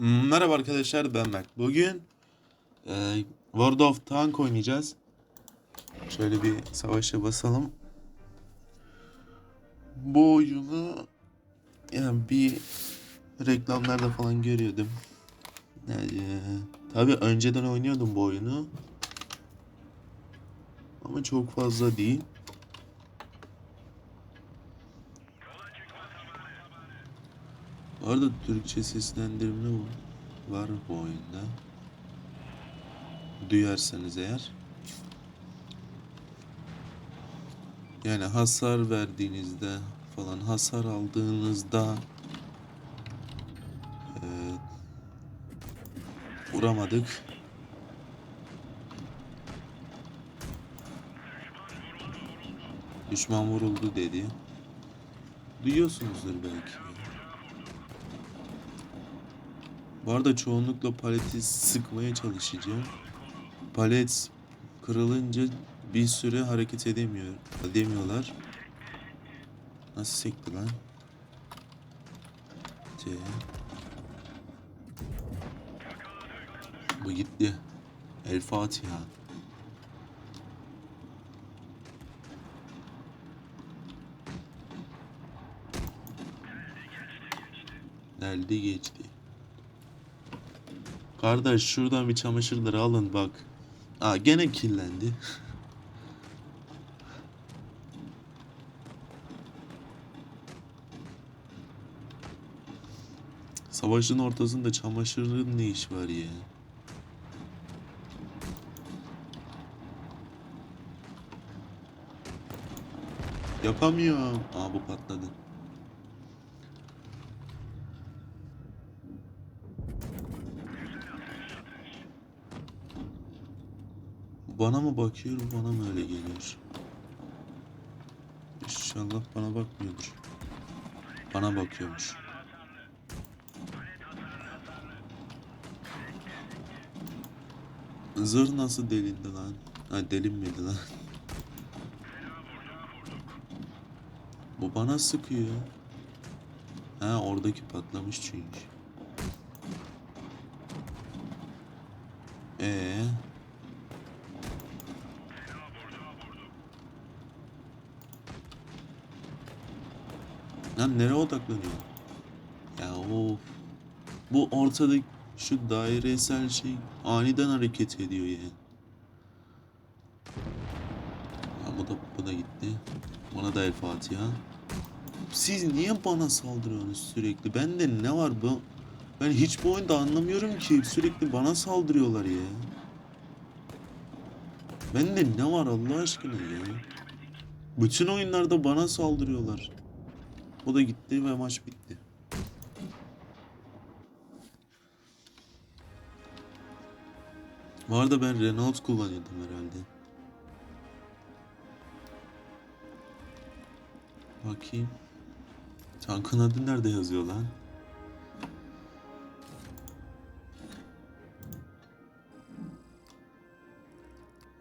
Merhaba arkadaşlar ben Mert. Bugün e, World of Tank oynayacağız. Şöyle bir savaşa basalım. Bu oyunu yani bir reklamlarda falan görüyordum. Yani, tabii önceden oynuyordum bu oyunu. Ama çok fazla değil. Arada Türkçe seslendirme var bu oyunda. Duyarsanız eğer. Yani hasar verdiğinizde falan hasar aldığınızda eee, vuramadık. Düşman vuruldu dedi. Duyuyorsunuzdur belki. Bu arada çoğunlukla paleti sıkmaya çalışacağım. Palet kırılınca bir süre hareket edemiyor, edemiyorlar. Nasıl sekti lan? C. Bu gitti. El Fatiha. Geldi geçti. Kardeş şuradan bir çamaşırları alın bak. Aa gene kirlendi. Savaşın ortasında çamaşırın ne iş var ya? Yapamıyorum. Aa bu patladı. Bana mı bakıyor, bana mı öyle geliyor? İnşallah bana bakmıyordur. Bana bakıyormuş. Zırh nasıl delindi lan? Ha delinmedi lan. Bu bana sıkıyor. Ha oradaki patlamış çünkü. Ee. Lan nereye odaklanıyor? Ya of. Bu ortadaki şu dairesel şey aniden hareket ediyor ya. Ha, bu da bu da gitti. Buna da el Fatiha. Siz niye bana saldırıyorsunuz sürekli? Bende ne var bu? Ben hiç bu oyunda anlamıyorum ki. Sürekli bana saldırıyorlar ya. Bende ne var Allah aşkına ya? Bütün oyunlarda bana saldırıyorlar. O da gitti ve maç bitti. Bu arada ben Renault kullanıyordum herhalde. Bakayım. Tankın adı nerede yazıyor lan?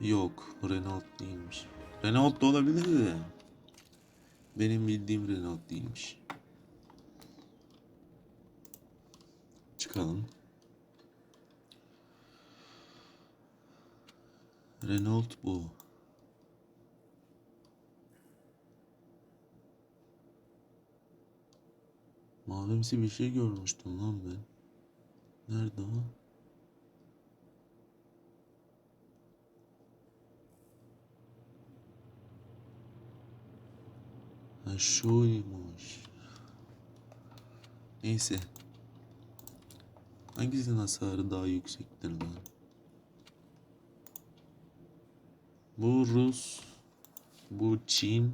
Yok, Renault değilmiş. Renault da olabilir de. Benim bildiğim Renault değilmiş. Çıkalım. Renault bu. Mavimsi bir şey görmüştüm lan ben. Nerede o? Şuymuş. Neyse. Hangisinin hasarı daha yüksektir lan? Bu Rus. Bu Çin.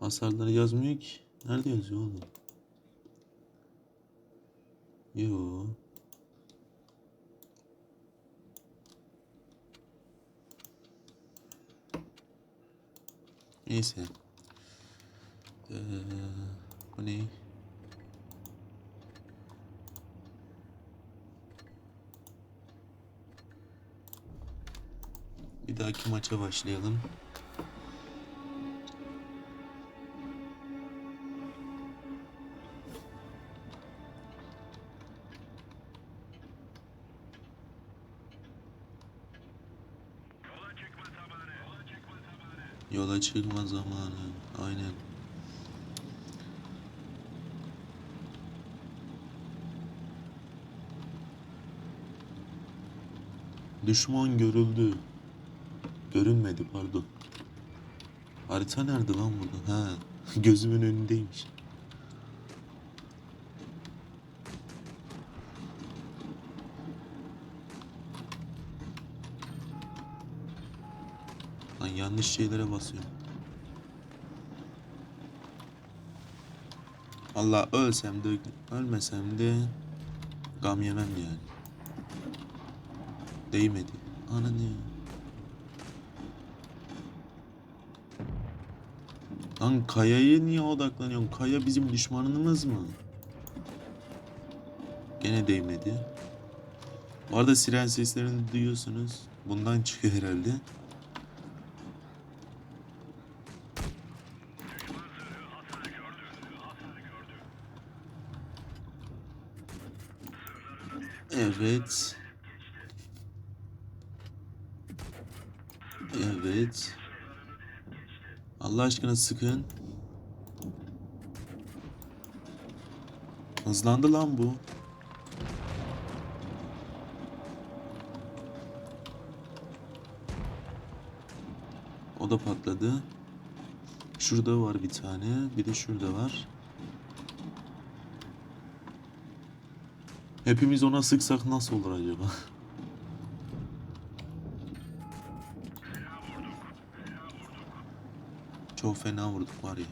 Hasarları yazmıyor ki. Nerede yazıyor oğlum? Yo. Neyse. Ee, bu ne? Bir dahaki maça başlayalım. Yola çıkma zamanı. Aynen. Düşman görüldü. Görünmedi pardon. Harita nerede lan burada? Ha, gözümün önündeymiş. Lan yanlış şeylere basıyorum. Allah ölsem de ölmesem de gam yemem yani. Değmedi. Ananı. Lan Kaya'ya niye odaklanıyorsun? Kaya bizim düşmanımız mı? Gene değmedi. Bu arada siren seslerini duyuyorsunuz. Bundan çıkıyor herhalde. Evet. Evet. Allah aşkına sıkın. Hızlandı lan bu. O da patladı. Şurada var bir tane. Bir de şurada var. Hepimiz ona sıksak nasıl olur acaba? Çok fena vurduk var ya.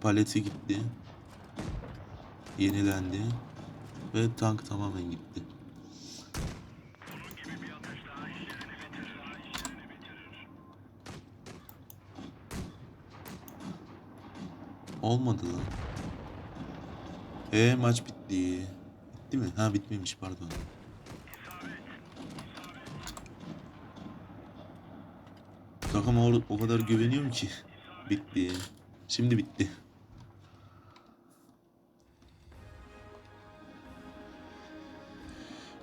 Paleti gitti. Yenilendi. Ve tank tamamen gitti. Olmadı lan. E maç bitti. Bitti mi? Ha bitmemiş pardon. Takıma o, o kadar güveniyorum ki. Bitti. Şimdi bitti.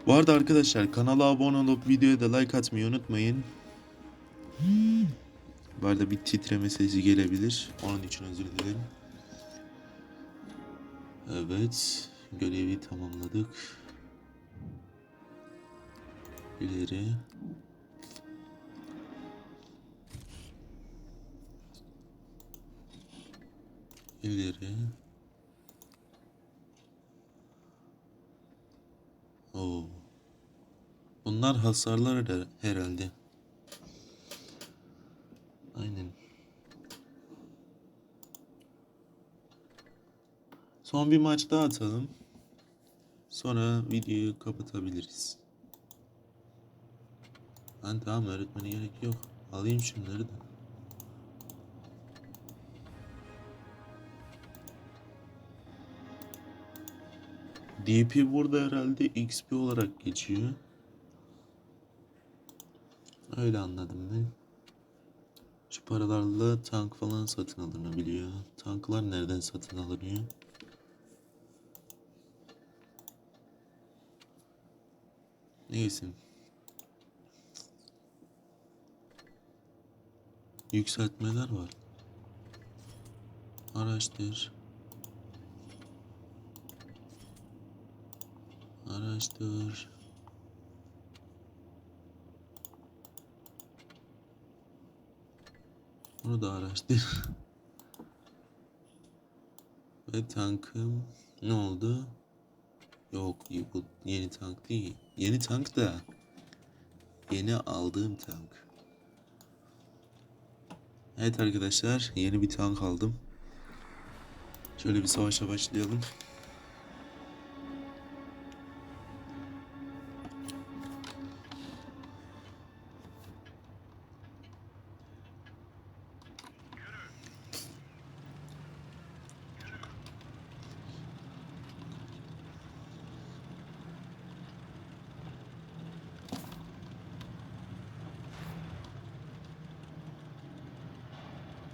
Bu arada arkadaşlar kanala abone olup videoya da like atmayı unutmayın. Bu arada bir titreme sesi gelebilir. Onun için özür dilerim. Evet. Görevi tamamladık. İleri. İleri. Oo. Bunlar hasarlar her- herhalde. Aynen. Son bir maç daha atalım. Sonra videoyu kapatabiliriz. Ben tamam öğretmene gerek yok. Alayım şunları da. DP burada herhalde XP olarak geçiyor. Öyle anladım ben. Şu paralarla tank falan satın alınabiliyor. Tanklar nereden satın alınıyor? Neyse. Yükseltmeler var. Araştır. Araştır. Bunu da araştır. Ve tankım ne oldu? Yok bu yeni tank değil. Yeni tank da yeni aldığım tank. Evet arkadaşlar yeni bir tank aldım. Şöyle bir savaşa başlayalım.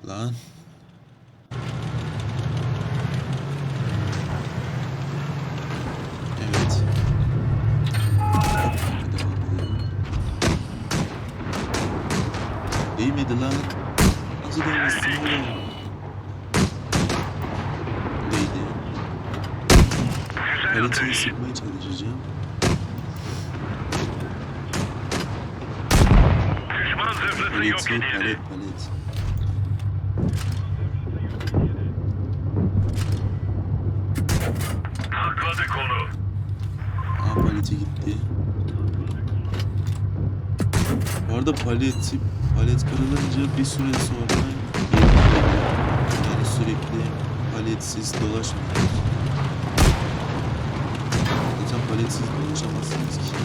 Lan. Evet. Değmedi lan. Nasıl değmesin oğlum? Değdi. Haritayı sıkmaya çalışacağım. Düşman zırhlısı yok palet, palet. Takladık onu. Aa paleti gitti. Bu arada paleti, palet kırılınca bir süre sonra yani sürekli paletsiz dolaşmıyor. Zaten paletsiz dolaşamazsınız ki.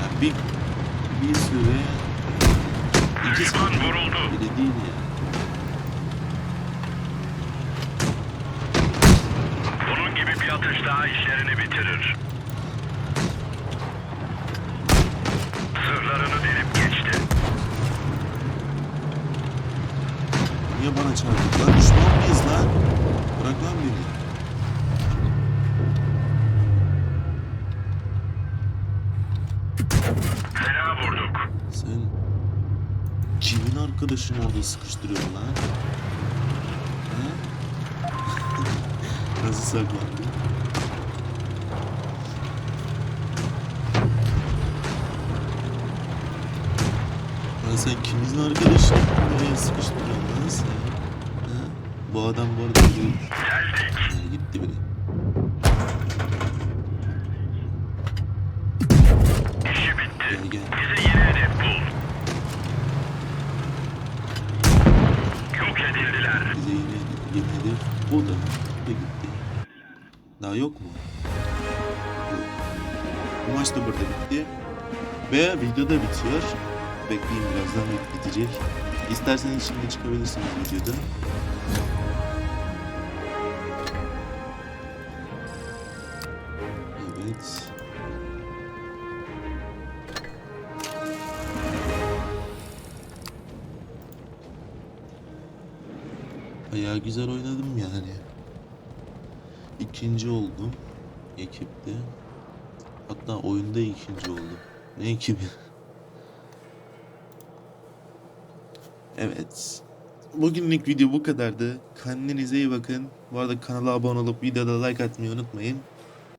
Yani bir, bir süre iki Düşman vuruldu. bile değil yani. Bir atış daha işlerini bitirir. Zırhlarını delip geçti. Niye bana çarptın lan? Düşman mıyız lan? Bırak lan beni. Fena vurduk. Sen kimin arkadaşını orada sıkıştırıyorsun lan? He? Nasıl saklandı? Sen kimin arkadaşını nereye sıkıştırıyorsun lan sen? He? Bu adam bu arada. Geldik. Ha, gitti bile. Gel gel. Bize yeni yeni hedef bu da. Da gitti. Daha yok mu? Yok. Bu maç da burada bitti. Ve video da bitiyor. Bekleyin birazdan bit- bitecek. İsterseniz şimdi çıkabilirsiniz videoda. Evet. Bayağı güzel oynadım yani. İkinci oldum ekipte. Hatta oyunda ikinci oldum. Ne ekibi? Evet. Bugünlük video bu kadardı. Kendinize iyi bakın. Bu arada kanala abone olup videoda like atmayı unutmayın.